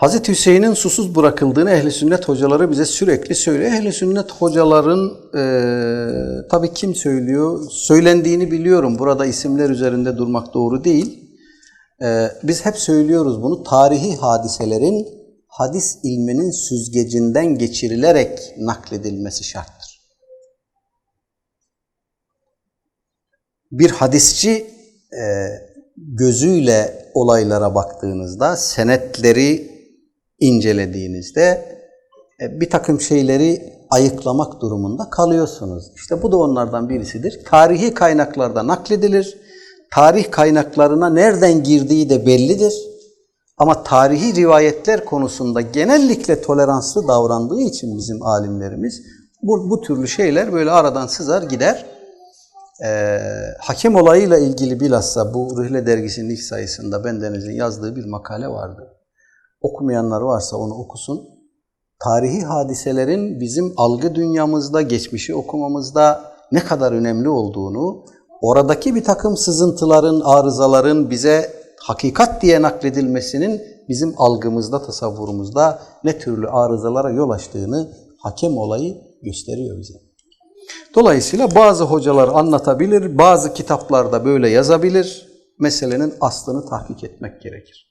Hazreti Hüseyin'in susuz bırakıldığını ehli sünnet hocaları bize sürekli söylüyor. Ehli sünnet hocaların e, tabii kim söylüyor? Söylendiğini biliyorum. Burada isimler üzerinde durmak doğru değil. E, biz hep söylüyoruz bunu. Tarihi hadiselerin hadis ilminin süzgecinden geçirilerek nakledilmesi şarttır. Bir hadisçi e, gözüyle olaylara baktığınızda, senetleri incelediğinizde e, bir takım şeyleri ayıklamak durumunda kalıyorsunuz. İşte bu da onlardan birisidir. Tarihi kaynaklarda nakledilir. Tarih kaynaklarına nereden girdiği de bellidir. Ama tarihi rivayetler konusunda genellikle toleranslı davrandığı için bizim alimlerimiz bu, bu türlü şeyler böyle aradan sızar gider. Ee, hakem olayıyla ilgili bilhassa bu Rühle dergisinin ilk sayısında bendenizin yazdığı bir makale vardı. Okumayanlar varsa onu okusun. Tarihi hadiselerin bizim algı dünyamızda, geçmişi okumamızda ne kadar önemli olduğunu, oradaki bir takım sızıntıların, arızaların bize hakikat diye nakledilmesinin bizim algımızda, tasavvurumuzda ne türlü arızalara yol açtığını hakem olayı gösteriyor bize. Dolayısıyla bazı hocalar anlatabilir, bazı kitaplarda böyle yazabilir. Meselenin aslını tahkik etmek gerekir.